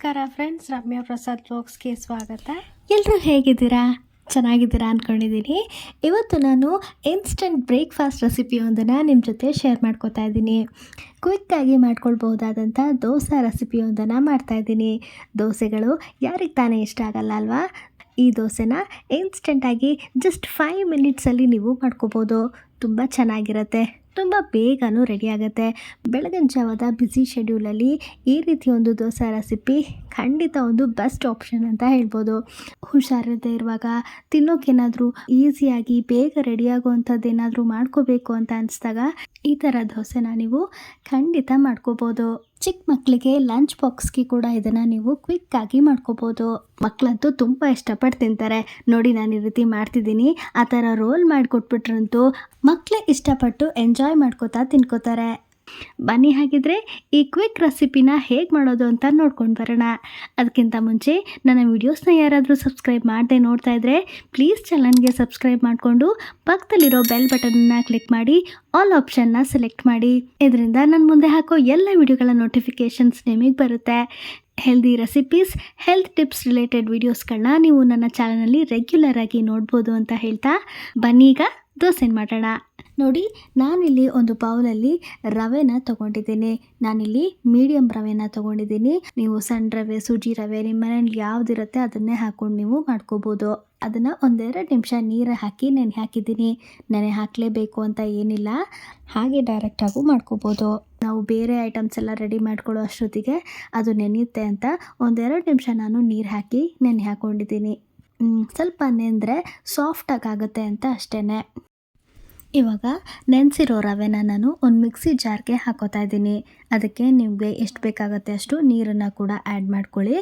ನಮಸ್ಕಾರ ಫ್ರೆಂಡ್ಸ್ ರಮ್ಯಾ ಪ್ರಸಾದ್ ಬ್ಲಾಗ್ಸ್ಗೆ ಸ್ವಾಗತ. ಎಲ್ಲರೂ ಹೇಗಿದ್ದೀರಾ? ಚೆನ್ನಾಗಿದ್ದೀರಾ ಅಂದ್ಕೊಂಡಿದ್ದೀನಿ ಇವತ್ತು ನಾನು ಇನ್ಸ್ಟೆಂಟ್ ಬ್ರೇಕ್ಫಾಸ್ಟ್ ರೆಸಿಪಿಯೊಂದನ್ನು ನಿಮ್ಮ ಜೊತೆ ಶೇರ್ ಮಾಡ್ಕೋತಾ ಇದ್ದೀನಿ. ಕ್ವಿಕ್ಕಾಗಿ ಮಾಡ್ಕೊಳ್ಬಹುದಾದಂಥ ದೋಸೆ ರೆಸಿಪಿಯೊಂದನ್ನು ಮಾಡ್ತಾಯಿದ್ದೀನಿ ದೋಸೆಗಳು ಯಾರಿಗೆ ತಾನೇ ಇಷ್ಟ ಆಗಲ್ಲ ಅಲ್ವಾ? ಈ ದೋಸೆನ ಇನ್ಸ್ಟೆಂಟಾಗಿ ಜಸ್ಟ್ ಫೈವ್ ಮಿನಿಟ್ಸಲ್ಲಿ ನೀವು ಮಾಡ್ಕೋಬೋದು. ತುಂಬ ಚೆನ್ನಾಗಿರುತ್ತೆ. ತುಂಬ ಬೇಗನೂ ರೆಡಿ ಆಗುತ್ತೆ. ಬೆಳಗಿನ ಜಾವದ ಬ್ಯುಸಿ ಶೆಡ್ಯೂಲಲ್ಲಿ ಈ ರೀತಿ ಒಂದು ದೋಸೆ ರೆಸಿಪಿ ಖಂಡಿತ ಒಂದು ಬೆಸ್ಟ್ ಆಪ್ಷನ್ ಅಂತ ಹೇಳ್ಬೋದು. ಹುಷಾರಿಲ್ಲದೆ ಇರುವಾಗ ತಿನ್ನೋಕ್ಕೇನಾದರೂ ಈಸಿಯಾಗಿ ಬೇಗ ರೆಡಿಯಾಗುವಂಥದ್ದು ಏನಾದರೂ ಮಾಡ್ಕೋಬೇಕು ಅಂತ ಅನಿಸ್ದಾಗ ಈ ಥರ ದೋಸೆನ ನೀವು ಖಂಡಿತ ಮಾಡ್ಕೋಬೋದು. ಚಿಕ್ಕ ಮಕ್ಕಳಿಗೆ ಲಂಚ್ ಬಾಕ್ಸ್ಗೆ ಕೂಡ ಇದನ್ನು ನೀವು ಕ್ವಿಕ್ಕಾಗಿ ಮಾಡ್ಕೋಬೋದು. ಮಕ್ಕಳಂತೂ ತುಂಬ ಇಷ್ಟಪಟ್ಟು ತಿಂತಾರೆ. ನೋಡಿ ನಾನು ಈ ರೀತಿ ಮಾಡ್ತಿದ್ದೀನಿ. ಆ ಥರ ರೋಲ್ ಮಾಡಿಕೊಟ್ಬಿಟ್ರಂತೂ ಮಕ್ಕಳೇ ಇಷ್ಟಪಟ್ಟು ಎಂಜಾಯ್ ಮಾಡ್ಕೋತಾ ತಿನ್ಕೋತಾರೆ. ಬನ್ನಿ ಹಾಗಿದ್ರೆ ಈ ಕ್ವಿಕ್ ರೆಸಿಪಿನ ಹೇಗೆ ಮಾಡೋದು ಅಂತ ನೋಡ್ಕೊಂಡು ಬರೋಣ. ಅದಕ್ಕಿಂತ ಮುಂಚೆ ನನ್ನ ವೀಡಿಯೋಸ್ನ ಯಾರಾದರೂ ಸಬ್ಸ್ಕ್ರೈಬ್ ಮಾಡದೆ ನೋಡ್ತಾ ಇದ್ದರೆ ಪ್ಲೀಸ್ ಚಾನಲ್ಗೆ ಸಬ್ಸ್ಕ್ರೈಬ್ ಮಾಡಿಕೊಂಡು ಪಕ್ಕದಲ್ಲಿರೋ ಬೆಲ್ ಬಟನ್ನ ಕ್ಲಿಕ್ ಮಾಡಿ ಆಲ್ ಆಪ್ಷನ್ನ ಸೆಲೆಕ್ಟ್ ಮಾಡಿ. ಇದರಿಂದ ನಾನು ಮುಂದೆ ಹಾಕೋ ಎಲ್ಲ ವಿಡಿಯೋಗಳ ನೋಟಿಫಿಕೇಷನ್ಸ್ ನಿಮಗೆ ಬರುತ್ತೆ. Healthy recipes health tips related ವೀಡಿಯೋಸ್ಗಳನ್ನ ನೀವು ನನ್ನ ಚಾನಲಲ್ಲಿ ರೆಗ್ಯುಲರ್ ಆಗಿ ನೋಡ್ಬೋದು ಅಂತ ಹೇಳ್ತಾ ಬನ್ನಿ ಈಗ ದೋಸೆ ಮಾಡೋಣ. ನೋಡಿ, ನಾನಿಲ್ಲಿ ಒಂದು ಬೌಲಲ್ಲಿ ರವೆನ ತಗೊಂಡಿದ್ದೀನಿ. ನಾನಿಲ್ಲಿ ಮೀಡಿಯಮ್ ರವೆನ ತಗೊಂಡಿದ್ದೀನಿ. ನೀವು ಸಣ್ಣ ರವೆ, ಸುಜಿ ರವೆ, ನಿಮ್ಮ ಮನೇಲಿ ಯಾವುದಿರುತ್ತೆ ಅದನ್ನೇ ಹಾಕ್ಕೊಂಡು ನೀವು ಮಾಡ್ಕೋಬೋದು. ಅದನ್ನು ಒಂದೆರಡು ನಿಮಿಷ ನೀರು ಹಾಕಿ ನೆನೆ ಹಾಕಿದ್ದೀನಿ ನೆನೆ ಹಾಕಲೇಬೇಕು ಅಂತ ಏನಿಲ್ಲ. ಹಾಗೆ ಡೈರೆಕ್ಟಾಗೂ ಮಾಡ್ಕೋಬೋದು. ನಾವು ಬೇರೆ ಐಟಮ್ಸ್ ಎಲ್ಲ ರೆಡಿ ಮಾಡ್ಕೊಳ್ಳೋ ಅಷ್ಟೊತ್ತಿಗೆ ಅದು ನೆನೆಯುತ್ತೆ ಅಂತ ಒಂದೆರಡು ನಿಮಿಷ ನಾನು ನೀರು ಹಾಕಿ ನೆನೆ ಹಾಕ್ಕೊಂಡಿದ್ದೀನಿ ಸ್ವಲ್ಪ ನೆಂದರೆ ಸಾಫ್ಟಾಗಿ ಆಗುತ್ತೆ ಅಂತ ಅಷ್ಟೇ ಇವಾಗ ನೆನೆಸಿರೋ ರವೆನ ನಾನು ಒಂದು ಮಿಕ್ಸಿ ಜಾರ್ಗೆ ಹಾಕೋತಾ ಇದ್ದೀನಿ. ಅದಕ್ಕೆ ನಿಮಗೆ ಎಷ್ಟು ಬೇಕಾಗುತ್ತೆ ಅಷ್ಟು ನೀರನ್ನು ಕೂಡ ಆ್ಯಡ್ ಮಾಡ್ಕೊಳ್ಳಿ.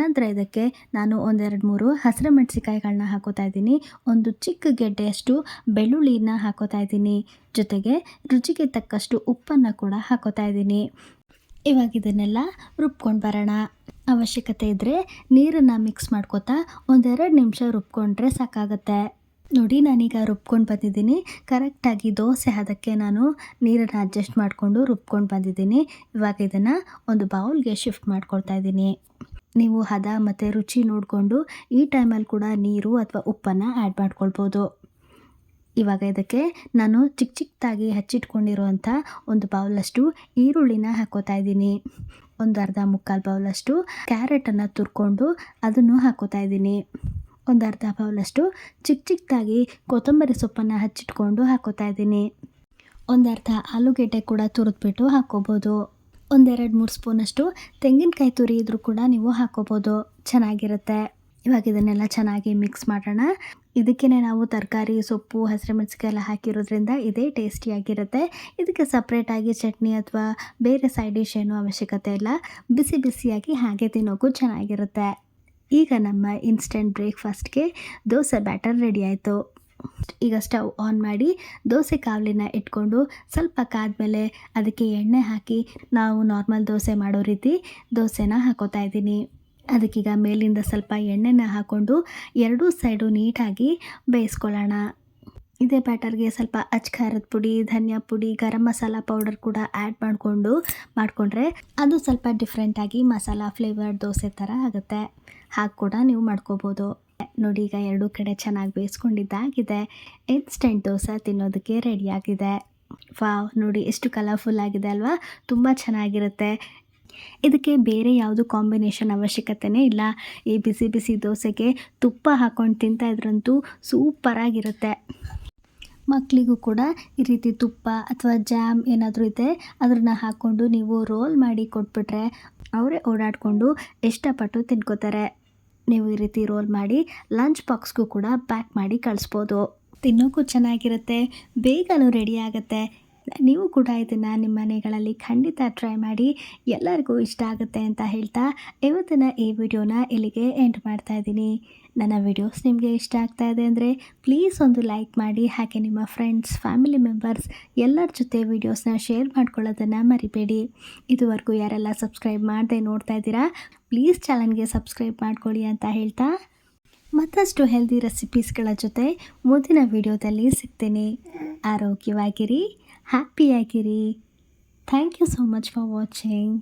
ನಂತರ ಇದಕ್ಕೆ ನಾನು ಒಂದೆರಡು ಮೂರು ಹಸಿರು ಮೆಣಸಿಕಾಯಿಗಳನ್ನ ಹಾಕೋತಾ ಇದ್ದೀನಿ. ಒಂದು ಚಿಕ್ಕ ಗೆಡ್ಡೆಯಷ್ಟು ಬೆಳ್ಳುಳ್ಳಿನ ಹಾಕೋತಾ ಇದ್ದೀನಿ. ಜೊತೆಗೆ ರುಚಿಗೆ ತಕ್ಕಷ್ಟು ಉಪ್ಪನ್ನು ಕೂಡ ಹಾಕೋತಾ ಇದ್ದೀನಿ. ಇವಾಗ ಇದನ್ನೆಲ್ಲ ರುಬ್ಕೊಂಡು ಬರೋಣ. ಅವಶ್ಯಕತೆ ಇದ್ದರೆ ನೀರನ್ನು ಮಿಕ್ಸ್ ಮಾಡ್ಕೋತಾ ಒಂದೆರಡು ನಿಮಿಷ ರುಬ್ಕೊಂಡ್ರೆ ಸಾಕಾಗುತ್ತೆ. ನೋಡಿ, ನಾನೀಗ ರುಬ್ಕೊಂಡು ಬಂದಿದ್ದೀನಿ. ಕರೆಕ್ಟಾಗಿ ದೋಸೆ ಹದಕ್ಕೆ ನಾನು ನೀರನ್ನು ಅಡ್ಜಸ್ಟ್ ಮಾಡಿಕೊಂಡು ರುಬ್ಕೊಂಡು ಬಂದಿದ್ದೀನಿ. ಇವಾಗ ಇದನ್ನು ಒಂದು ಬೌಲ್ಗೆ ಶಿಫ್ಟ್ ಮಾಡ್ಕೊಳ್ತಾ ಇದ್ದೀನಿ. ನೀವು ಹದ ಮತ್ತು ರುಚಿ ನೋಡಿಕೊಂಡು ಈ ಟೈಮಲ್ಲಿ ಕೂಡ ನೀರು ಅಥವಾ ಉಪ್ಪನ್ನು ಆ್ಯಡ್ ಮಾಡ್ಕೊಳ್ಬೋದು. ಇವಾಗ ಇದಕ್ಕೆ ನಾನು ಚಿಕ್ಕ ಚಿಕ್ಕದಾಗಿ ಹಚ್ಚಿಟ್ಕೊಂಡಿರುವಂಥ ಒಂದು ಬೌಲಷ್ಟು ಈರುಳ್ಳಿನ ಹಾಕೋತಾ ಇದ್ದೀನಿ. ಒಂದು ಅರ್ಧ ಮುಕ್ಕಾಲು ಬೌಲಷ್ಟು ಕ್ಯಾರೆಟನ್ನು ತುರ್ಕೊಂಡು ಅದನ್ನು ಹಾಕೋತಾ ಇದ್ದೀನಿ. ಒಂದು ಅರ್ಧ ಬೌಲಷ್ಟು ಚಿಕ್ಕ ಚಿಕ್ಕದಾಗಿ ಕೊತ್ತಂಬರಿ ಸೊಪ್ಪನ್ನು ಹಚ್ಚಿಟ್ಕೊಂಡು ಹಾಕೋತಾ ಇದ್ದೀನಿ. ಒಂದು ಅರ್ಧ ಆಲೂಗೆಡ್ಡೆ ಕೂಡ ತುರಿದ್ಬಿಟ್ಟು ಹಾಕೋಬೋದು. ಒಂದೆರಡು ಮೂರು ಸ್ಪೂನಷ್ಟು ತೆಂಗಿನಕಾಯಿ ತುರಿ ಇದ್ರೂ ಕೂಡ ನೀವು ಹಾಕೋಬೋದು. ಚೆನ್ನಾಗಿರುತ್ತೆ. ಇವಾಗ ಇದನ್ನೆಲ್ಲ ಚೆನ್ನಾಗಿ ಮಿಕ್ಸ್ ಮಾಡೋಣ. ಇದಕ್ಕೇ ನಾವು ತರಕಾರಿ, ಸೊಪ್ಪು, ಹಸಿರು ಮೆಣಸಿಕಾಯಿ ಎಲ್ಲ ಹಾಕಿರೋದ್ರಿಂದ ಇದೇ ಟೇಸ್ಟಿಯಾಗಿರುತ್ತೆ. ಇದಕ್ಕೆ ಸಪ್ರೇಟಾಗಿ ಚಟ್ನಿ ಅಥವಾ ಬೇರೆ ಸೈಡ್ ಡಿಶ್ ಏನೂ ಅವಶ್ಯಕತೆ ಇಲ್ಲ. ಬಿಸಿ ಬಿಸಿಯಾಗಿ ಹಾಗೆ ತಿನ್ನೋಕ್ಕೂ ಚೆನ್ನಾಗಿರುತ್ತೆ. ಈಗ ನಮ್ಮ ಇನ್ಸ್ಟೆಂಟ್ ಬ್ರೇಕ್ಫಾಸ್ಟ್ಗೆ ದೋಸೆ ಬ್ಯಾಟರ್ ರೆಡಿ ಆಯಿತು. ಈಗ ಸ್ಟವ್ ಆನ್ ಮಾಡಿ ದೋಸೆ ಕಾವಲಿನ ಇಟ್ಕೊಂಡು ಸ್ವಲ್ಪ ಕಾದ್ಮೇಲೆ ಅದಕ್ಕೆ ಎಣ್ಣೆ ಹಾಕಿ ನಾವು ನಾರ್ಮಲ್ ದೋಸೆ ಮಾಡೋ ರೀತಿ ದೋಸೆನ ಹಾಕೋತಾ ಇದ್ದೀನಿ. ಅದಕ್ಕೀಗ ಮೇಲಿಂದ ಸ್ವಲ್ಪ ಎಣ್ಣೆನ ಹಾಕ್ಕೊಂಡು ಎರಡೂ ಸೈಡು ನೀಟಾಗಿ ಬೇಯಿಸ್ಕೊಳ್ಳೋಣ. ಇದೇ ಬ್ಯಾಟರ್ಗೆ ಸ್ವಲ್ಪ ಅಚ್ಕಾರದ ಪುಡಿ, ಧನಿಯಾ ಪುಡಿ, ಗರಂ ಮಸಾಲ ಪೌಡರ್ ಕೂಡ ಆ್ಯಡ್ ಮಾಡಿಕೊಂಡು ಮಾಡಿಕೊಂಡ್ರೆ ಅದು ಸ್ವಲ್ಪ ಡಿಫ್ರೆಂಟಾಗಿ ಮಸಾಲ ಫ್ಲೇವರ್ ದೋಸೆ ಥರ ಆಗುತ್ತೆ. ಹಾಗೆ ಕೂಡ ನೀವು ಮಾಡ್ಕೋಬೋದು. ನೋಡಿ, ಈಗ ಎರಡೂ ಕಡೆ ಚೆನ್ನಾಗಿ ಬೇಯಿಸ್ಕೊಂಡಿದ್ದಾಗಿದೆ. ಇನ್ಸ್ಟೆಂಟ್ ದೋಸೆ ತಿನ್ನೋದಕ್ಕೆ ರೆಡಿಯಾಗಿದೆ ವಾವ್, ನೋಡಿ ಎಷ್ಟು ಕಲರ್ಫುಲ್ ಆಗಿದೆ ಅಲ್ವಾ? ತುಂಬ ಚೆನ್ನಾಗಿರುತ್ತೆ. ಇದಕ್ಕೆ ಬೇರೆ ಯಾವುದು ಕಾಂಬಿನೇಷನ್ ಅವಶ್ಯಕತೆನೇ ಇಲ್ಲ. ಈ ಬಿಸಿ ಬಿಸಿ ದೋಸೆಗೆ ತುಪ್ಪ ಹಾಕ್ಕೊಂಡು ತಿಂತಾ ಇದ್ರಂತೂ ಸೂಪರಾಗಿರುತ್ತೆ ಮಕ್ಕಳಿಗೂ ಕೂಡ ಈ ರೀತಿ ತುಪ್ಪ ಅಥವಾ ಜಾಮ್ ಏನಾದರೂ ಇದೆ ಅದನ್ನು ಹಾಕ್ಕೊಂಡು ನೀವು ರೋಲ್ ಮಾಡಿ ಕೊಟ್ಬಿಟ್ರೆ ಅವರೇ ಓಡಾಡಿಕೊಂಡು ಇಷ್ಟಪಟ್ಟು ತಿನ್ಕೋತಾರೆ. ನೀವು ಈ ರೀತಿ ರೋಲ್ ಮಾಡಿ ಲಂಚ್ ಬಾಕ್ಸ್ಗೂ ಕೂಡ ಪ್ಯಾಕ್ ಮಾಡಿ ಕಳಿಸ್ಬೋದು. ತಿನ್ನೋಕ್ಕೂ ಚೆನ್ನಾಗಿರುತ್ತೆ, ಬೇಗನೂ ರೆಡಿ ಆಗುತ್ತೆ. ನೀವು ಕೂಡ ಇದನ್ನು ನಿಮ್ಮ ಮನೆಗಳಲ್ಲಿ ಖಂಡಿತ ಟ್ರೈ ಮಾಡಿ ಎಲ್ಲರಿಗೂ ಇಷ್ಟ ಆಗುತ್ತೆ ಅಂತ ಹೇಳ್ತಾ ಇವತ್ತಿನ ಈ ವಿಡಿಯೋನ ಇಲ್ಲಿಗೆ ಎಂಡ್ ಮಾಡ್ತಾ ಇದ್ದೀನಿ. ನನ್ನ ವಿಡಿಯೋಸ್ ನಿಮಗೆ ಇಷ್ಟ ಆಗ್ತಾ ಇದೆ ಅಂದರೆ ಪ್ಲೀಸ್ ಒಂದು ಲೈಕ್ ಮಾಡಿ, ಹಾಗೆ ನಿಮ್ಮ ಫ್ರೆಂಡ್ಸ್ ಫ್ಯಾಮಿಲಿ ಮೆಂಬರ್ಸ್ ಎಲ್ಲರ ಜೊತೆ ವಿಡಿಯೋಸ್ನ ಶೇರ್ ಮಾಡ್ಕೊಳ್ಳೋದನ್ನು ಮರಿಬೇಡಿ. ಇದುವರೆಗೂ ಯಾರೆಲ್ಲ ಸಬ್ಸ್ಕ್ರೈಬ್ ಮಾಡದೆ ನೋಡ್ತಾ ಇದ್ದೀರಾ ಪ್ಲೀಸ್ ಚಾನಲ್ಗೆ ಸಬ್ಸ್ಕ್ರೈಬ್ ಮಾಡ್ಕೊಳ್ಳಿ ಅಂತ ಹೇಳ್ತಾ ಮತ್ತಷ್ಟು ಹೆಲ್ದಿ ರೆಸಿಪೀಸ್ಗಳ ಜೊತೆ ಮುಂದಿನ ವಿಡಿಯೋದಲ್ಲಿ ಸಿಗ್ತೀನಿ. ಆರೋಗ್ಯವಾಗಿರಿ. ಹ್ಯಾಪಿಯಾಗಿರಿ thank you so much for watching